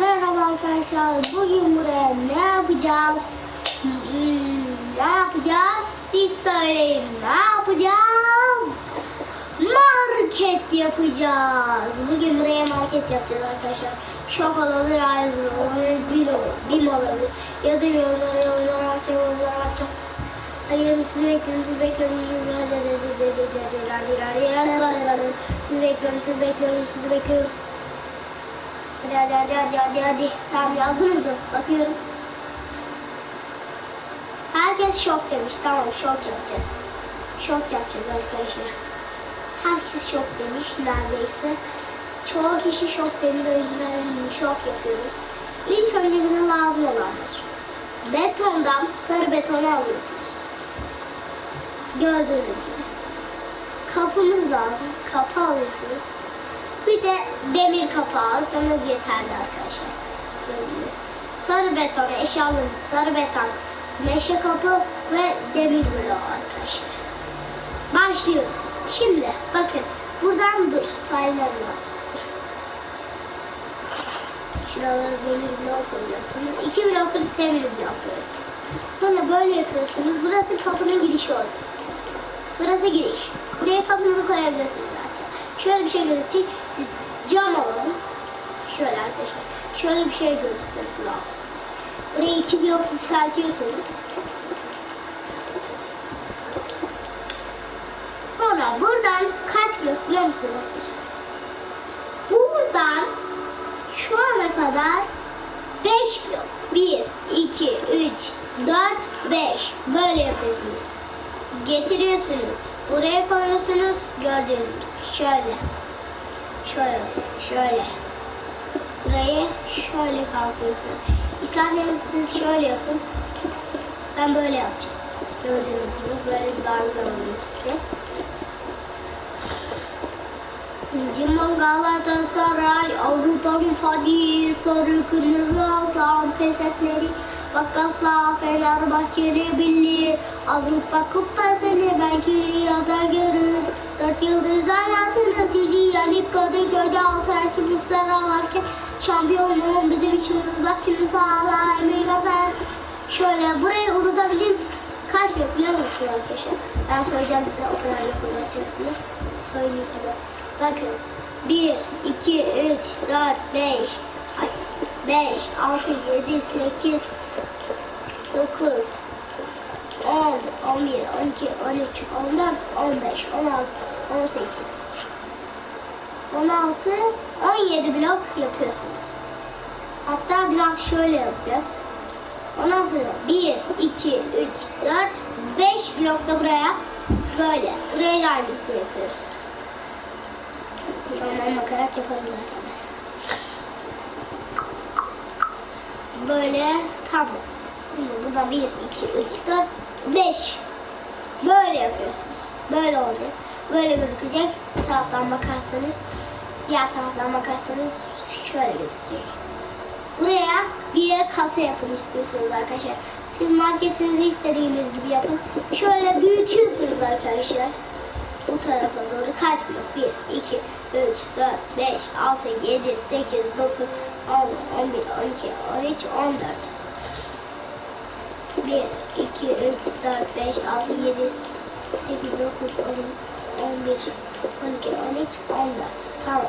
Merhaba arkadaşlar. Bugün buraya ne yapacağız? Ne yapacağız? Siz söyleyin. Ne yapacağız? Market yapacağız. Bugün buraya market yapacağız arkadaşlar. Şok olabilir, hayır olabilir, bir olur, bim olabilir. Yazın yorumlara, yorumlara atacağım, yorumlara atacağım. Hayır, sizi bekliyorum, sizi bekliyorum. Sizi bekliyorum, sizi bekliyorum, sizi bekliyorum. Hadi hadi hadi hadi hadi hadi. Tamam yazdınız mı? Bakıyorum. Herkes şok demiş. Tamam şok yapacağız. Şok yapacağız arkadaşlar. Herkes şok demiş neredeyse. Çoğu kişi şok dedi o yüzden şok yapıyoruz. İlk önce bize lazım olanlar. Betondan sarı betonu alıyorsunuz. Gördüğünüz gibi. Kapımız lazım. Kapı alıyorsunuz. Bir de demir kapağı alsanız yeterli arkadaşlar. Böyle. Sarı beton, eşyalı, sarı beton, meşe kapı ve demir bloğu arkadaşlar. Başlıyoruz. Şimdi bakın buradan dur sayılar lazım. Dur. Şuraları demir blok koyuyorsunuz. İki blok demir blok koyuyorsunuz. Sonra böyle yapıyorsunuz. Burası kapının girişi oldu. Burası giriş. Buraya kapınızı koyabilirsiniz. Şöyle bir şey gözükecek. Cam alalım. Şöyle arkadaşlar. Şöyle bir şey gözükmesi lazım. Burayı iki blok yükseltiyorsunuz. Sonra buradan kaç blok biliyor musunuz arkadaşlar? Buradan şu ana kadar 5 blok. 1, 2, 3, 4, 5. Böyle yapıyorsunuz. Getiriyorsunuz. Buraya koyuyorsunuz. Gördüğünüz. Şöyle. Şöyle. Şöyle. Burayı şöyle kalkıyorsunuz. İsterseniz siz şöyle yapın. Ben böyle yapacağım. Gördüğünüz gibi böyle daha güzel oluyor. Cimbom Galatasaray, Avrupa'nın Fadi, sarı kırmızı aslan pesetleri, Vakasla Fenerbahçeli bilir, Avrupa kupasını belki rüyada görür. Dört yıldız arasında sizi yanıp Kadıköy'de altı erkek Ruslar varken şampiyonluğun bizim içimiz bak şimdi sağlar emeği kazan. Şöyle burayı uzatabilir misin? Kaç blok biliyor musun arkadaşlar? Ben söyleyeceğim size o kadar blok uzatacaksınız. Söyleyeyim size. Bakın. 1, 2, 3, 4, 5, 5, 6, 7, 8, 9, 10, 11, 12, 13, 14, 15, 16, 18, 16, 17 blok yapıyorsunuz. Hatta biraz şöyle yapacağız. Ondan sonra 1, 2, 3, 4, 5 blok da buraya böyle. Buraya aynısını yapıyoruz. Makarat yaparım zaten. Böyle tam. Şimdi burada 1, 2, 3, 4, 5. Böyle yapıyorsunuz. Böyle olacak. Böyle gözükecek. Bu taraftan bakarsanız, diğer taraftan bakarsanız şöyle gözükecek. Buraya bir yere kasa yapın istiyorsanız arkadaşlar. Siz marketinizi istediğiniz gibi yapın. Şöyle büyütüyorsunuz arkadaşlar. Bu tarafa doğru kaç blok? 1, 2, 3, 4, 5, 6, 7, 8, 9, 10, 11, 12, 13, 14. 1, 2, 3, 4, 5, 6, 7, 8, 9, 10, 11, 12, 13, 14. Tamam.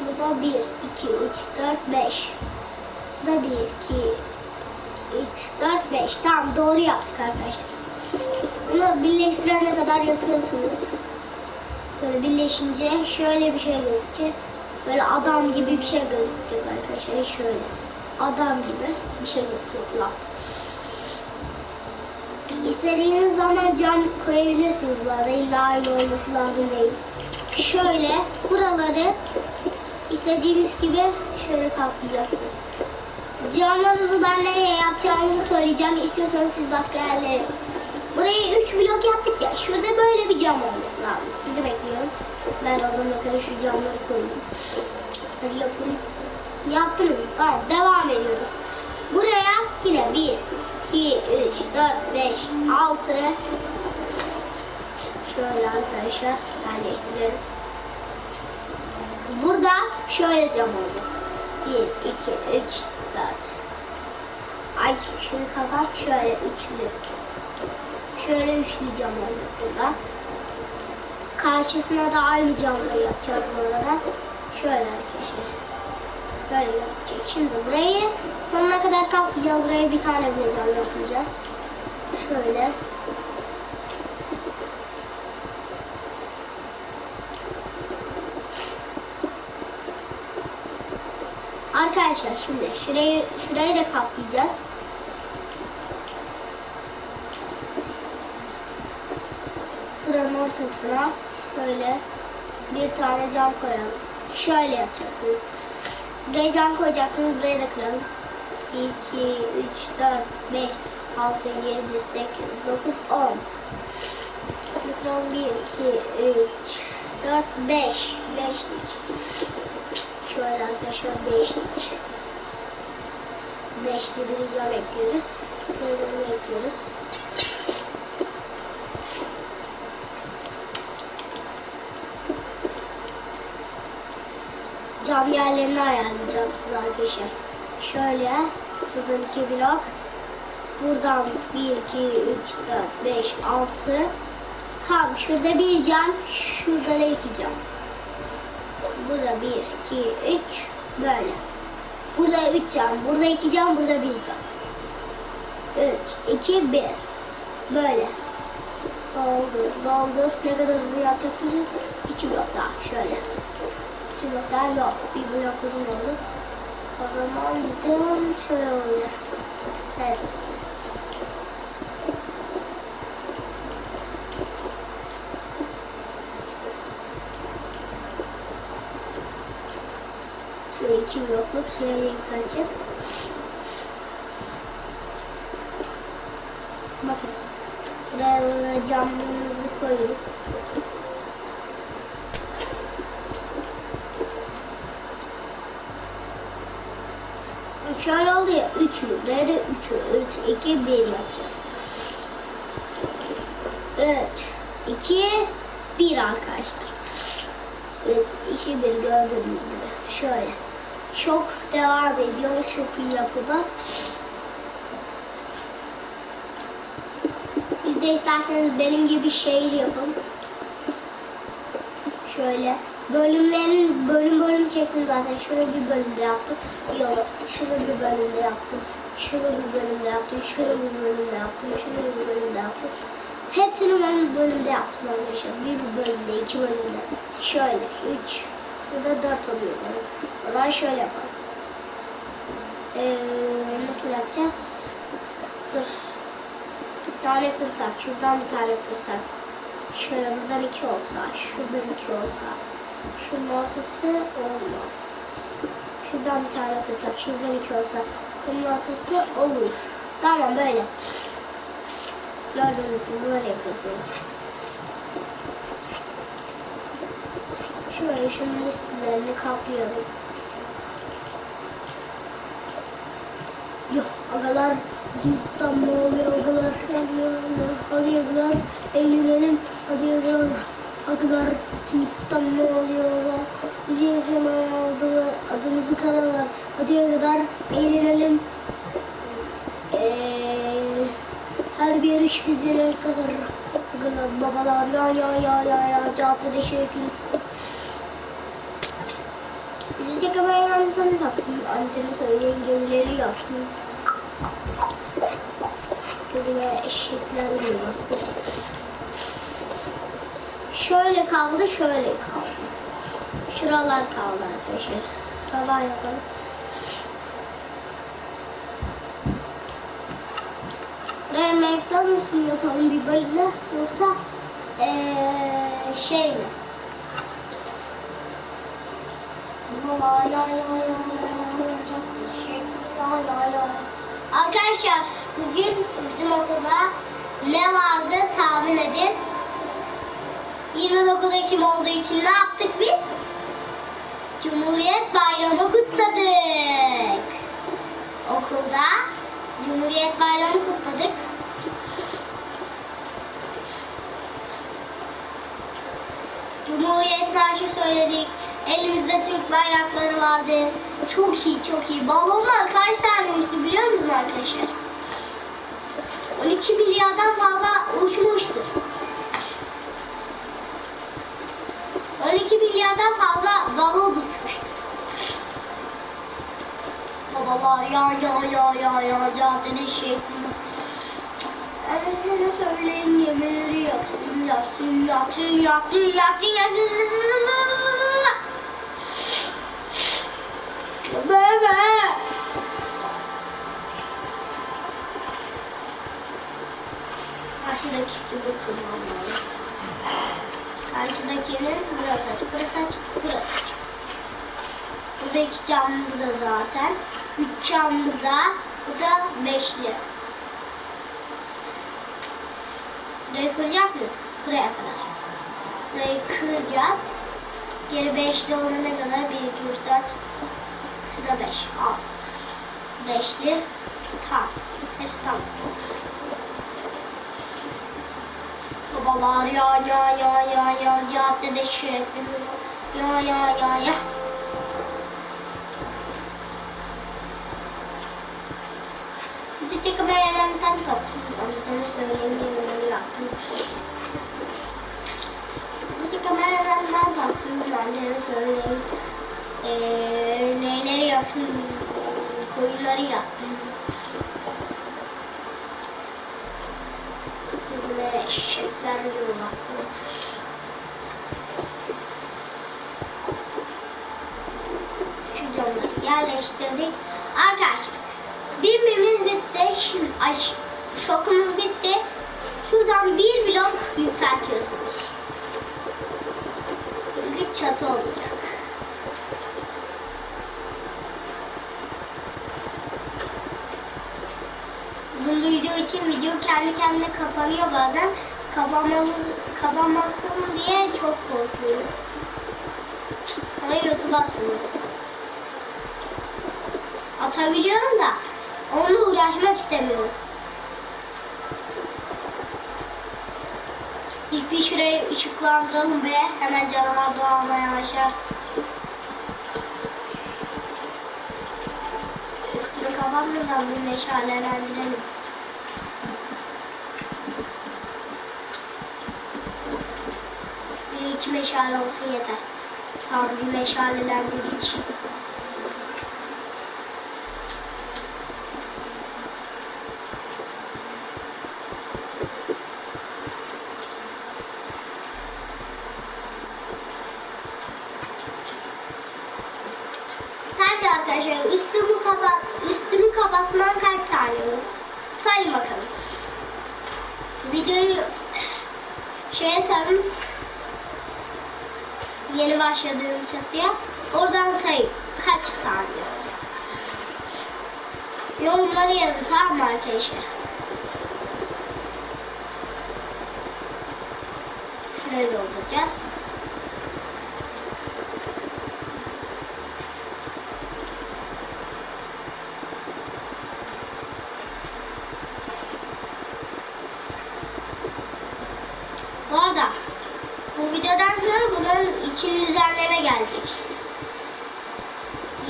Bu da 1, 2, 3, 4, 5. Bu da 1, 2, 3, 4, 5. Tamam doğru yaptık arkadaşlar. Bunu birleştirene kadar yapıyorsunuz. Böyle birleşince şöyle bir şey gözükecek. Böyle adam gibi bir şey gözükecek arkadaşlar. Şöyle. Adam gibi bir şey gözükmesi lazım. İstediğiniz zaman cam koyabilirsiniz bu arada. İlla aynı olması lazım değil. Şöyle buraları istediğiniz gibi şöyle kaplayacaksınız. Camlarınızı ben nereye yapacağımızı söyleyeceğim. İstiyorsanız siz başka yerlere Burayı 3 blok yaptık ya. Şurada böyle bir cam olması lazım. Sizi bekliyorum. Ben o zaman kadar şu camları koyayım. Hadi yapın. Yaptım. Tamam. Devam ediyoruz. Buraya yine 1, 2, 3, 4, 5, 6. Şöyle arkadaşlar yerleştirelim. Burada şöyle cam olacak. 1, 2, 3, 4. Ay şunu kapat şöyle üçlü. Şöyle üçleyeceğim ben burada. Karşısına da aynı camla yapacağız bu. Şöyle arkadaşlar. Böyle yapacak. Şimdi burayı sonuna kadar kaplayacağız. Buraya bir tane bile cam yapacağız. Şöyle. Arkadaşlar şimdi şurayı şurayı da kaplayacağız. Ortasına şöyle bir tane cam koyalım. Şöyle yapacaksınız. Buraya cam koyacaksınız. Buraya da kıralım. 1, 2, 3, 4, 5, 6, 7, 8, 9, 10. Kıralım 1, 2, 3, 4, 5. 5'lik. Şöyle arkadaşlar 5'lik. Beşli bir cam ekliyoruz. Da bunu ekliyoruz. Cam yerlerini ayarlayacağım size arkadaşlar. Şöyle şuradan iki blok. Buradan 1, 2, 3, 4, 5, 6. Tam şurada bir cam, şurada da iki cam. Burada 1, 2, 3 böyle. Burada 3 cam, burada 2 cam, burada 1 cam. 3, 2, 1. Böyle. Doldur, doldur. Ne kadar hızlı yapacaksınız? 2 blok daha şöyle. 2 blok daha yok. Bir blok uzun oldu. O zaman bizim şöyle olacak. Evet. Şöyle iki blokluk şuraya yükselteceğiz. Bakın. Buraya camlarımızı koyup Şöyle oldu ya 3 buraya da 3 3 2 1 yapacağız. 3 2 1 arkadaşlar. 3 2 1 gördüğünüz gibi. Şöyle. Çok devam ediyor şu yapımı. Siz de isterseniz benim gibi şehir yapın. Şöyle bölümlerin bölüm bölüm çektim zaten. Şunu bir bölümde yaptım. Yolu. Şunu bir bölümde yaptım. Şunu bir bölümde yaptım. Şunu bir bölümde yaptım. Şunu bir bölümde yaptım. Hepsini ben bir bölümde yaptım arkadaşlar. Bir, bölümde, iki bölümde. Şöyle. Üç. Ya da dört oluyor demek. O zaman şöyle yapalım. Ee, nasıl yapacağız? Dur. Bir tane kırsak. Şuradan bir tane kırsak. Şöyle buradan iki olsa. Şuradan iki olsa. Şunun ortası olmaz. Şuradan bir tane kırsak. Şuradan iki olsa. Bunun ortası olur. Tamam böyle. Gördüğünüz gibi böyle yapıyorsunuz. Şöyle şunun üstlerini kaplayalım. Yok agalar Züstan ne oluyor agalar Hadi agalar eğlenelim Hadi agalar Agalar Züstan ne oluyor agalar Bizi yıkamaya aldılar Adımızı karalar Hadi agalar eğlenelim. Eee her bir yarış bize kadar Agalar babalar ya ya ya ya ya Caddede şeklimiz Bizi çekemeye taksın Anteni söyleyin gemileri yapsın Gözüme eşekler gibi baktı. Şöyle kaldı, şöyle kaldı. Şuralar kaldı arkadaşlar. Sabah yapalım. Buraya McDonald's mı yapalım bir bölümde yoksa ee, şey mi? Arkadaşlar bugün bizim okulda ne vardı tahmin edin. 29 Ekim olduğu için ne yaptık biz? Cumhuriyet Bayramı kutladık. Okulda Cumhuriyet Bayramı kutladık. Cumhuriyet marşı söyledik. Elimizde Türk bayrakları vardı. Çok iyi çok iyi. Balonlar kaç tane uçtu biliyor musun arkadaşlar? 12 milyardan fazla uçmuştur. 12 milyardan fazla balon uçmuştur. Babalar ya ya ya ya ya caddede şekliniz. Annene söyleyin yemeleri yaksın yaksın yaksın yaksın yaksın yaksın. Bebe. Karşıdaki gibi kullanmalı. Karşıdakinin burası açık, burası açık, burası açık. Burada iki cam burada zaten. Üç cam burada. Burada beşli. Burayı kıracak mıyız? Buraya kadar. Burayı kıracağız. Geri beşli olana kadar? Bir, iki, üç, dört. Şurada beş. Al. Beşli. Tam. Hepsi tam. Babalar ya ya ya ya ya caddede şeklimiz. Ya ya ya ya. Bizi çekmeyen tam kapsın. Anlatını söyleyeyim yemeleri yaptım. Bizi çekmeyen tam kapsın. Anlatını söyleyeyim. Eee neyleri yapsın. Koyunları yaptım. Yüzüme eşekler yollattım. Şu camları yerleştirdik. Arkadaşlar Birbirimiz bitti. Şimdi, ay, şokumuz bitti. Şuradan bir blok yükseltiyorsunuz. Çünkü çatı olacak. Bu video için video kendi kendine kapanıyor bazen. Kapanmamız, kapanmasın diye çok korkuyorum. Sonra YouTube'a atmıyorum. Atabiliyorum da onunla uğraşmak istemiyorum. İlk bir şurayı ışıklandıralım be. Hemen canavar doğmaya başlar. Üstünü kapatmadan bir meşalelendirelim. Bir iki meşale olsun yeter. Tamam bir meşalelendirdik. Sence arkadaşlar üstünü kapat üstünü kapatman kaç saniye olur? Say bakalım. Videoyu şeye sarın. Yeni başladığım çatıya. Oradan say. Kaç saniye olacak? Yorumları yazın tamam mı arkadaşlar? Şurayı dolduracağız. Bu arada bu videodan sonra üzerlerine geldik.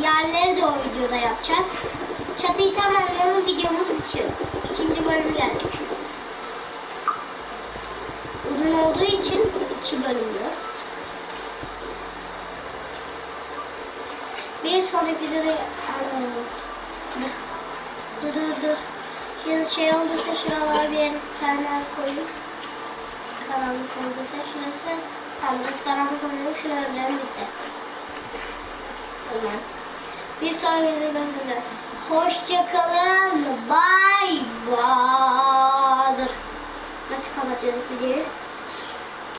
Yerleri de o videoda yapacağız. Çatıyı tamamlayalım videomuz bitiyor. İkinci bölüm geldik. Uzun olduğu için iki bölümlü. Bir sonraki videoda dur. Dur dur dur. Şimdi şey olduysa şuralara bir fener koyayım karanlık olduysa şurası burası karanlık oluyor şunu öldürelim bitti. Tamam. Bir sonraki bölümde hoşçakalın. Bye bye. Dur. Nasıl kapatıyorduk videoyu?